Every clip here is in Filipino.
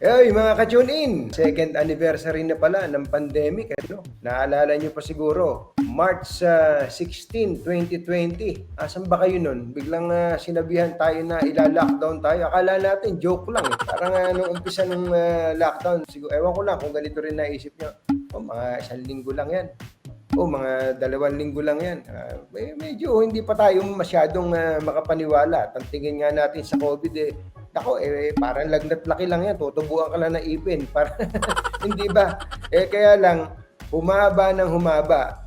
Hey, mga ka-tune in! Second anniversary na pala ng pandemic. Ano? Naalala nyo pa siguro, March ah, 16, 2020. Asan ba kayo nun? Biglang ah, sinabihan tayo na ila-lockdown tayo. Akala natin, joke lang. Eh. Parang uh, nung umpisa ng ah, lockdown, siguro, ewan ko lang kung ganito rin naisip nyo. Oh, mga isang linggo lang yan. O mga dalawang linggo lang yan. Eh, medyo hindi pa tayo masyadong ah, makapaniwala. Tantingin nga natin sa COVID eh. Ako, eh, parang lagnat laki lang yan. Tutubuan ka lang ng ipin. Para, hindi ba? Eh, kaya lang, humaba ng humaba.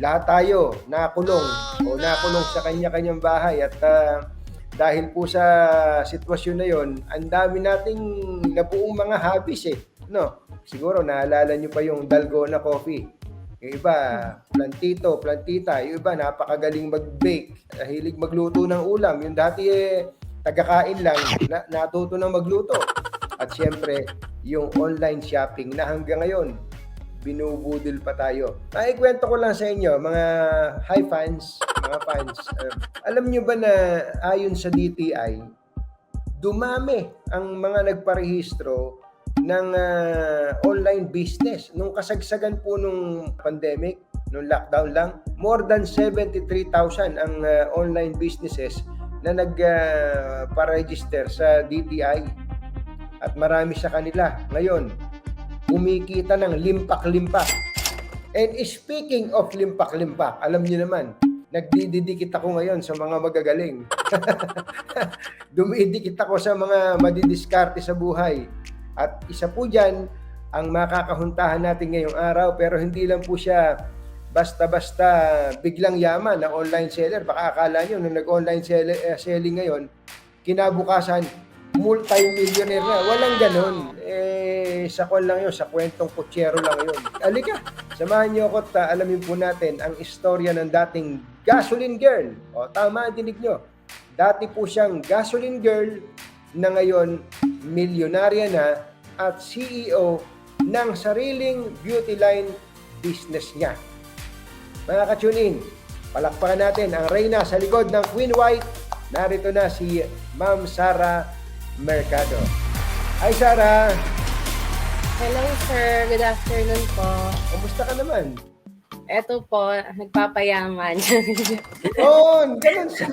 Lahat tayo nakulong o nakulong sa kanya-kanyang bahay at ah, dahil po sa sitwasyon na yon, ang dami nating nabuong mga hobbies eh. No? Siguro naalala nyo pa yung Dalgona Coffee. Yung iba, plantito, plantita. Yung iba, napakagaling mag-bake. Hilig magluto ng ulam. Yung dati eh, tagakain lang, na, natuto na magluto. At syempre, yung online shopping na hanggang ngayon, binubudol pa tayo. Ay, kwento ko lang sa inyo, mga hi fans, mga fans. uh, alam nyo ba na ayon sa DTI, dumami ang mga nagparehistro ng ah, online business. Nung kasagsagan po nung pandemic, nung lockdown lang, more than 73,000 ang ah, online businesses na nag-register sa DTI. At marami sa kanila ngayon, kumikita ng limpak-limpak. And speaking of limpak-limpak, alam niyo naman, nagdididikit ako ngayon sa mga magagaling. Dumidikit ako sa mga madidiskarte sa buhay. At isa po dyan, ang makakahuntahan natin ngayong araw, pero hindi lang po siya basta-basta biglang yaman na online seller. Baka akala nyo, nung nag-online sell- eh, selling ngayon, kinabukasan, multi-millionaire na. Walang ganon. Eh, sa kwan lang yun, sa kwentong kutsero lang yun. Alika, samahan niyo ako at alamin po natin ang istorya ng dating gasoline girl. O, tama dinig nyo. Dati po siyang gasoline girl na ngayon milyonarya na at CEO ng sariling beauty line business niya. Mga ka-tune in, palakpakan natin ang reyna sa likod ng Queen White. Narito na si Ma'am Sara Mercado. Hi Sara, Hello sir, good afternoon po. kumusta ka naman? Eto po, nagpapayaman. Oo, ganun siya.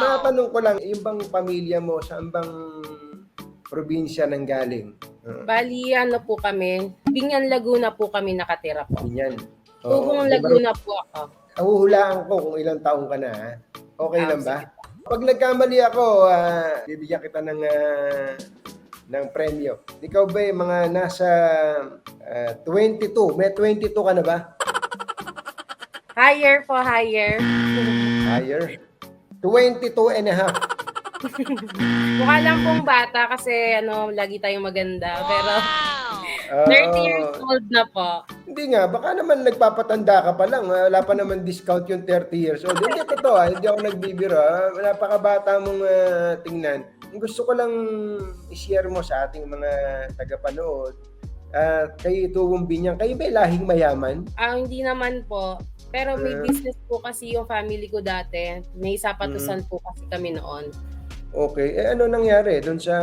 Matanong ko lang, yung bang pamilya mo, saan bang probinsya nang galing? Uh, Bali, ano po kami, Binyan Laguna po kami nakatira po. Ganyan. Tugong Laguna po ako. Nahuhulaan ko kung ilang taong ka na. ha? Okay Ah, lang ba? Pag nagkamali ako, ah, bibigyan kita ng ah, ng premyo. Ikaw ba eh, mga nasa ah, 22? May 22 ka na ba? Higher po, higher. Higher. 22 and a half. Mukha lang pong bata kasi ano, lagi tayong maganda. Pero Ah, 30 years old na po. Hindi nga, baka naman nagpapatanda ka pa lang. Wala pa naman discount yung 30 years old. Hindi, totoo ah. Hindi ako nagbibiro ah. Napakabata mong ah, tingnan. Gusto ko lang i-share mo sa ating mga tagapanood. Uh, kayo tuwong binyang. Kayo ba lahing mayaman? Ah, hindi naman po. Pero may Ah. business po kasi yung family ko dati. May sapatusan po kasi kami noon. Okay. Eh ano nangyari doon sa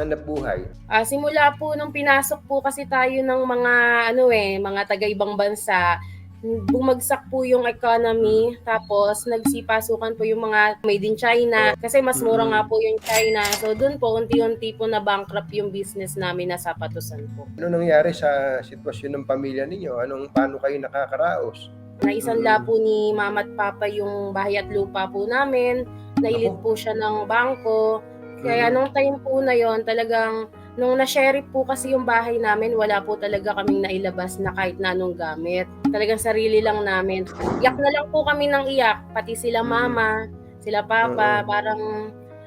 hanap buhay? Ah, simula po nung pinasok po kasi tayo ng mga ano eh, mga taga-ibang bansa, bumagsak po yung economy, tapos nagsipasukan po yung mga made in China kasi mas mura nga po yung China. So doon po unti-unti po na bankrupt yung business namin na sapatusan po. Ano nangyari sa sitwasyon ng pamilya ninyo? Anong paano kayo nakakaraos? Naisanla po ni mama at papa yung bahay at lupa po namin. Nailit po siya ng bangko. Kaya Mm. nung time po na yon talagang nung na-share po kasi yung bahay namin, wala po talaga kaming nailabas na kahit na anong gamit. Talagang sarili lang namin. Iyak na lang po kami ng iyak. Pati sila Mm. mama, sila papa, Mm. parang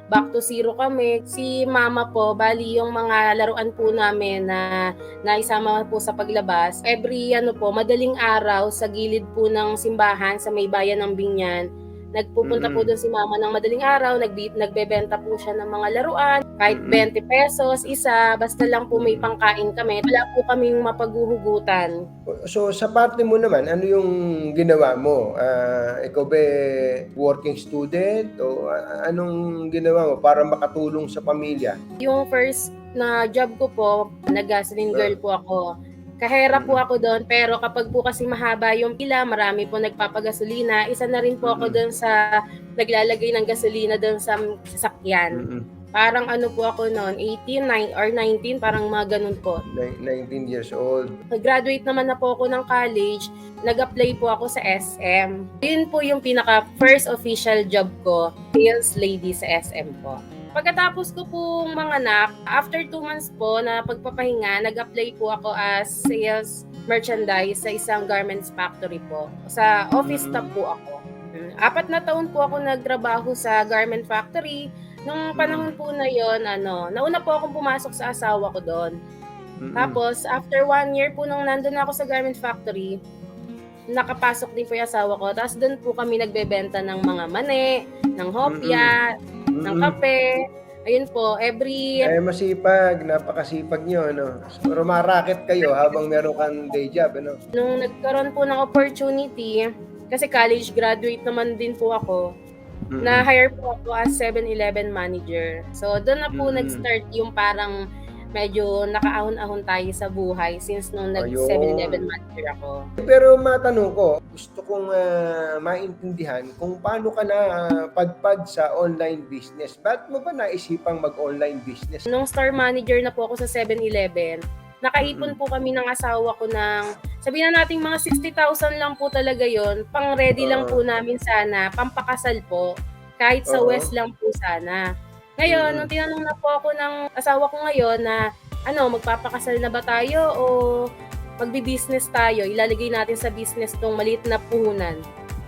back to zero kami. Si mama po, bali yung mga laruan po namin na naisama po sa paglabas. Every ano po, madaling araw sa gilid po ng simbahan sa may bayan ng Binyan, Nagpupunta po Mm-mm. doon si mama ng madaling araw, nagbi- nagbebenta po siya ng mga laruan, kahit Mm-mm. 20 pesos, isa, basta lang po may pangkain kami. Wala po kaming mapaghuhugutan. So sa parte mo naman, ano yung ginawa mo? Ah, ikaw ba working student o ah, anong ginawa mo para makatulong sa pamilya? Yung first na job ko po, nag-gasoline girl po ako. Kahera po ako doon, pero kapag po kasi mahaba yung pila, marami po nagpapagasolina. Isa na rin po ako doon sa naglalagay ng gasolina doon sa sasakyan. Parang ano po ako noon, 18 9, or 19, parang mga ganun po. Ni- 19 years old. Nag-graduate naman na po ako ng college, nag-apply po ako sa SM. Yun po yung pinaka first official job ko, sales lady sa SM po. Pagkatapos ko pong manganak, after two months po na pagpapahinga, nag-apply po ako as sales merchandise sa isang garments factory po. Sa office staff po ako. Apat na taon po ako nagtrabaho sa garment factory. Nung panahon po na yon ano, nauna po akong pumasok sa asawa ko doon. Tapos, after one year po nung nandun ako sa garment factory, nakapasok din po yung asawa ko. Tapos doon po kami nagbebenta ng mga mani, ng hopya, ng Mm-mm. kape. Ayun po, every Eh, masipag, napakasipag nyo, ano? Pero maraket kayo habang meron kang day job, ano? nung nagkaroon po ng opportunity, kasi college graduate naman din po ako, Mm-mm. na-hire po ako as 7-Eleven manager. So, doon na po Mm. nag-start yung parang medyo nakaahon-ahon tayo sa buhay since nung Ayun. nag-7-Eleven manager ako. Pero matanong ko, gusto kong ah, maintindihan kung paano ka na ah, padpad sa online business. Ba't mo ba naisipang mag-online business? Nung store manager na po ako sa 7-Eleven, nakaipon po kami ng asawa ko ng, sabihin na natin mga 60,000 lang po talaga yon pang ready lang Oo. po namin sana, pampakasal po, kahit sa Oo. West lang po sana. Ngayon, nung tinanong na po ako ng asawa ko ngayon na, ano, magpapakasal na ba tayo o magbi-business tayo, ilalagay natin sa business tong maliit na puhunan.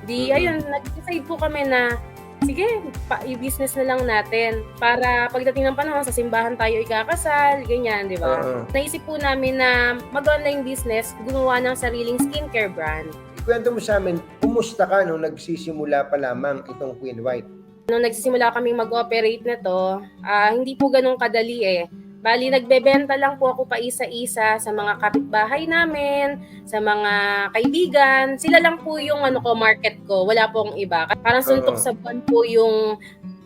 Di, ayun, nag-decide po kami na, sige, pa, i-business na lang natin. Para pagdating ng panahon, sa simbahan tayo ikakasal, ganyan, di ba? Oo. Naisip po namin na mag-online business, gumawa ng sariling skincare brand. Kwento mo sa amin, kumusta ka nung nagsisimula pa lamang itong Queen White? Nung nagsisimula kaming mag-operate na to, ah, hindi po ganun kadali eh. Bali, nagbebenta lang po ako pa isa-isa sa mga kapitbahay namin, sa mga kaibigan. Sila lang po yung ano ko, market ko. Wala pong iba. Parang suntok Oo. sa buwan po yung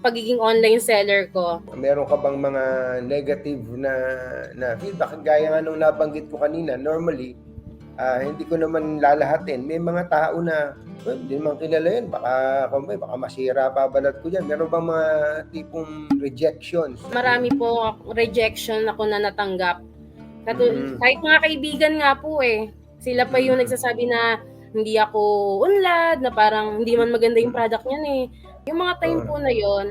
pagiging online seller ko. Meron ka bang mga negative na, na feedback? Gaya nga nung nabanggit ko kanina, normally, ah, hindi ko naman lalahatin. May mga tao na, well, hindi naman kilala yun. Baka, kumbay, baka masira pa balat ko dyan. Meron bang mga tipong rejections? Marami po rejection ako na natanggap. Katu- Mm. Kahit mga kaibigan nga po eh. Sila pa yung Mm. nagsasabi na hindi ako unlad, na parang hindi man maganda yung product niyan eh. Yung mga time Oo. po na yon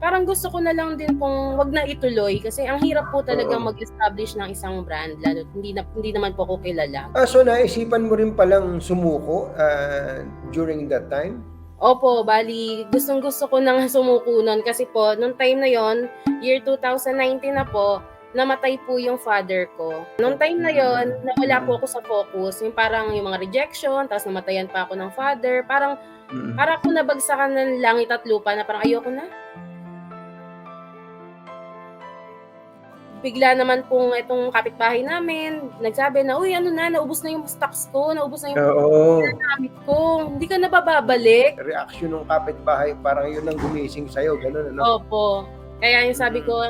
parang gusto ko na lang din pong wag na ituloy kasi ang hirap po talagang Oo. mag-establish ng isang brand lalo hindi na hindi naman po ako kilala. Ah, so naisipan mo rin palang sumuko ah, during that time? Opo, bali, gustong gusto ko nang sumuko nun kasi po, nung time na yon year 2019 na po, namatay po yung father ko. Nung time na yon nawala po ako sa focus. Yung parang yung mga rejection, tapos namatayan pa ako ng father. Parang, Mm. parang ako nabagsakan ng langit at lupa na parang ayoko na. Bigla naman pong itong kapitbahay namin, nagsabi na, uy, ano na, naubos na yung stocks ko, naubos na yung Oo. gamit ko, hindi ka na bababalik. Reaction ng kapitbahay, parang yun ang gumising sa'yo. Ganun, ano? Opo. Kaya yung sabi ko,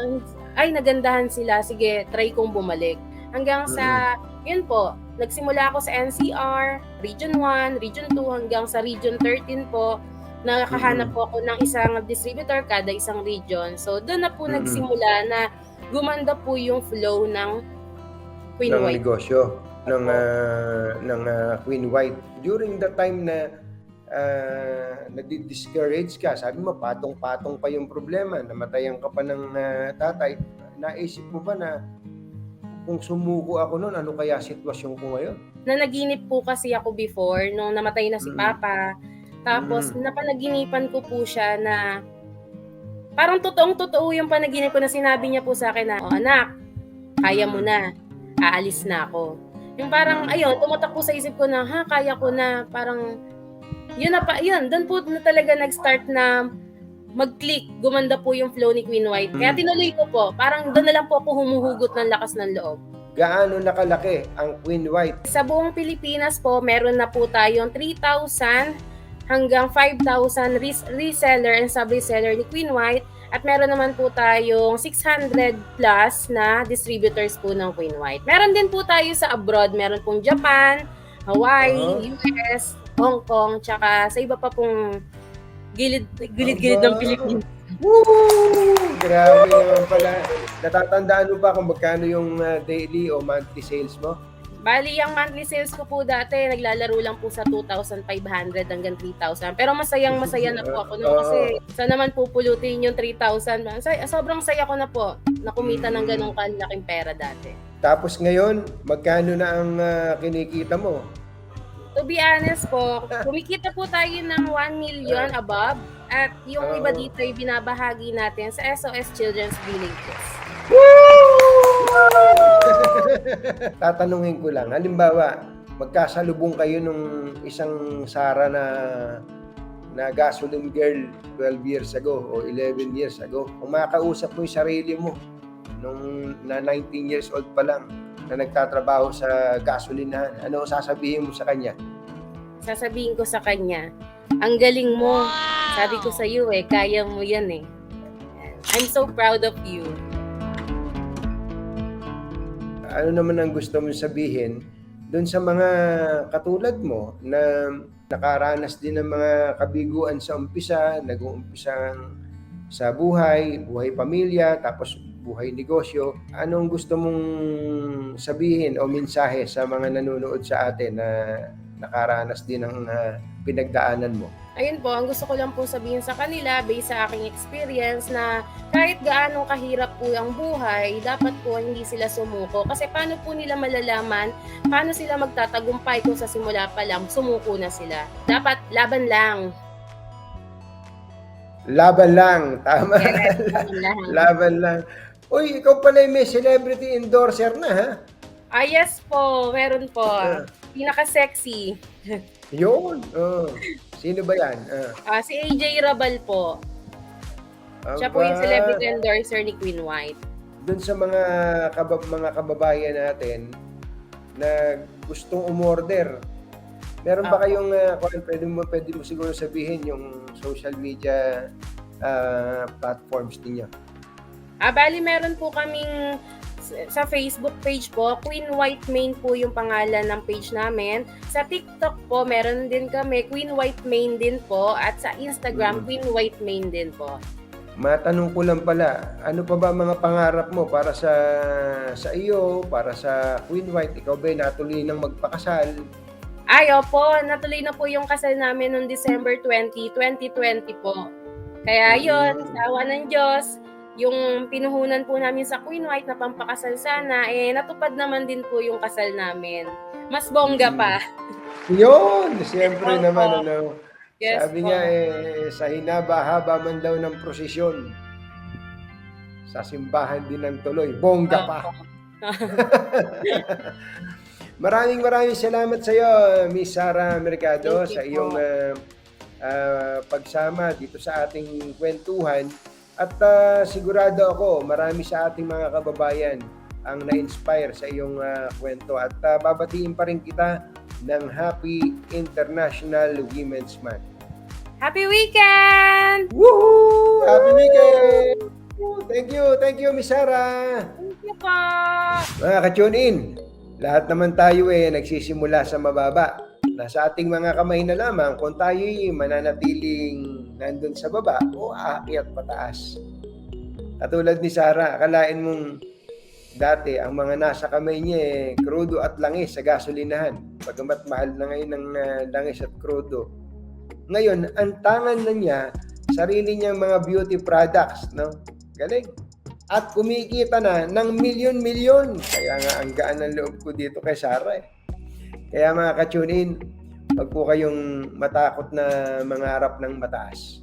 ay nagandahan sila, sige, try kong bumalik. Hanggang sa, yun po, nagsimula ako sa NCR, Region 1, Region 2, hanggang sa Region 13 po. Nakakahanap po ako ng isang distributor kada isang region. So, doon na po Mm-mm. nagsimula na gumanda po yung flow ng Queen ng White. negosyo ng ah, ng ah, Queen White during the time na uh, nadi-discourage ka sabi mo patong-patong pa yung problema namatayan ka pa ng ah, tatay naisip mo ba na kung sumuko ako noon ano kaya sitwasyon ko ngayon Nanaginip po kasi ako before, nung namatay na si Mm. Papa. Tapos, Mm. napanaginipan ko po siya na parang totoong totoo yung panaginip ko na sinabi niya po sa akin na, oh, anak, kaya mo na, aalis na ako. Yung parang, ayun, tumatak po sa isip ko na, ha, kaya ko na, parang, yun na pa, yun, doon po na talaga nag-start na mag-click, gumanda po yung flow ni Queen White. Kaya Mm. tinuloy ko po, parang doon na lang po ako humuhugot ng lakas ng loob. Gaano nakalaki ang Queen White? Sa buong Pilipinas po, meron na po tayong 3,000 hanggang 5,000 res- reseller and sub-reseller ni Queen White. At meron naman po tayong 600 plus na distributors po ng Queen White. Meron din po tayo sa abroad. Meron pong Japan, Hawaii, Oh. US, Hong Kong, tsaka sa iba pa pong gilid, gilid-gilid ng Aba. Pilipinas. Woo! Grabe naman pala. Natatandaan mo pa kung magkano yung uh, daily o monthly sales mo? Bali, ang monthly sales ko po dati, naglalaro lang po sa 2,500 hanggang 3,000. Pero masayang masaya na po ako nun kasi sa naman pupulutin yung 3,000. Masaya- Sobrang saya ko na po na kumita ng ganong kalaking pera dati. Tapos ngayon, magkano na ang uh, kinikita mo? To be honest po, kumikita po tayo ng 1 million above at yung Oo. iba dito ay binabahagi natin sa SOS Children's Villages. Tatanungin ko lang, halimbawa, magkasalubong kayo nung isang Sara na na gasoline girl 12 years ago o 11 years ago. Kung makausap mo yung sarili mo nung na 19 years old pa lang na nagtatrabaho sa gasolinahan, ano sasabihin mo sa kanya? Sasabihin ko sa kanya, ang galing mo. Sabi ko sa iyo eh, kaya mo yan eh. I'm so proud of you. Ano naman ang gusto mong sabihin doon sa mga katulad mo na nakaranas din ng mga kabiguan sa umpisa, nag-uumpisang sa buhay, buhay pamilya, tapos buhay negosyo. Anong gusto mong sabihin o mensahe sa mga nanonood sa atin na nakaranas din ng ah, pinagdaanan mo? Ayun po, ang gusto ko lang po sabihin sa kanila based sa aking experience na kahit gaano kahirap po ang buhay, dapat po hindi sila sumuko. Kasi paano po nila malalaman, paano sila magtatagumpay kung sa simula pa lang sumuko na sila. Dapat laban lang. Laban lang, tama. Laban lang. Laban lang. Uy, ikaw pala yung may celebrity endorser na ha? Ah, yes po, meron po. Ah. Pinaka-sexy. Yun. Oh. Sino ba yan? Ah. Ah, si AJ Rabal po. Siya po yung Aba. celebrity endorser ni Queen White. Doon sa mga kabab mga kababayan natin na gustong umorder. Meron ba Apo. kayong uh, pwede mo pwede mo siguro sabihin yung social media ah, platforms niyo? Ah, bali meron po kaming sa Facebook page po, Queen White Main po yung pangalan ng page namin. Sa TikTok po, meron din kami, Queen White Main din po. At sa Instagram, Mm. Queen White Main din po. Matanong ko lang pala, ano pa ba mga pangarap mo para sa sa iyo, para sa Queen White? Ikaw ba natuloy ng magpakasal? Ay, opo, natuloy na po yung kasal namin noong December 20, 2020 po. Kaya yon Mm. sa awa ng Diyos, yung pinuhunan po namin sa Queen White na pampakasal sana, eh natupad naman din po yung kasal namin. Mas bongga pa. Yun! Siyempre naman, ano, Yes Sabi po. niya eh, sa hinaba-haba man daw ng prosesyon. Sa simbahan din ng tuloy. Bongga pa. Maraming maraming salamat sa iyo, Miss Sara Mercado, sa iyong ah, ah, pagsama dito sa ating kwentuhan. At ah, sigurado ako, marami sa ating mga kababayan ang na-inspire sa iyong ah, kwento. At ah, babatiin pa rin kita ng Happy International Women's Month. Happy weekend! Woohoo! Happy weekend! Thank you, thank you, Miss Sarah! Thank you po! Mga ka-tune in, lahat naman tayo eh nagsisimula sa mababa. Nasa ating mga kamay na lamang kung tayo'y mananatiling nandun sa baba o aakyat pataas. Katulad ni Sarah, akalain mong dati ang mga nasa kamay niya eh, krudo at langis sa gasolinahan. Pagamat mahal na ngayon ng ah, langis at krudo. Ngayon, ang tangan na niya, sarili niyang mga beauty products, no? Galing at kumikita na ng milyon-milyon. Kaya nga ang gaan ng loob ko dito kay Sarah eh. Kaya mga ka-tune in, wag po kayong matakot na mangarap ng mataas.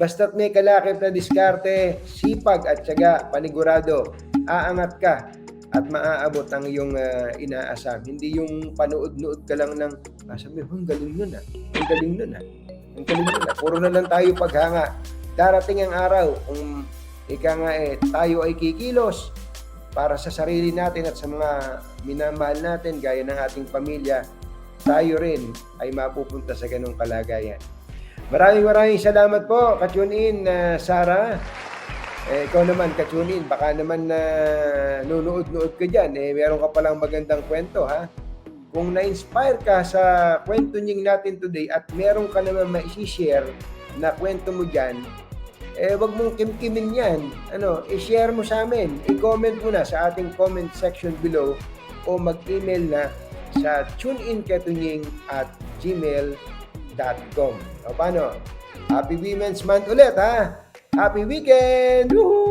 Basta't may kalakip na diskarte, sipag at syaga, panigurado, aangat ka at maaabot ang iyong ah, inaasam. Hindi yung panood-nood ka lang ng, ah, sabi, "Hmm, ang galing nun ah. Ang galing nun ah. Ang galing nun ah. Puro na lang tayo paghanga. Darating ang araw, kung ika nga eh, tayo ay kikilos para sa sarili natin at sa mga minamahal natin, gaya ng ating pamilya, tayo rin ay mapupunta sa ganong kalagayan. Maraming maraming salamat po, ka-tune in, na Sarah. Eh, ikaw naman, ka-tune in, baka naman na nunood-nood ka dyan, eh, meron ka palang magandang kwento, ha? Kung na-inspire ka sa kwento nying natin today at meron ka naman ma-share na kwento mo dyan, eh, wag mong kimkimin yan. Ano, i-share mo sa amin. I-comment mo na sa ating comment section below o mag-email na sa tuneinketunying at gmail.com. O paano? Happy Women's Month ulit ha! Happy weekend! Woohoo!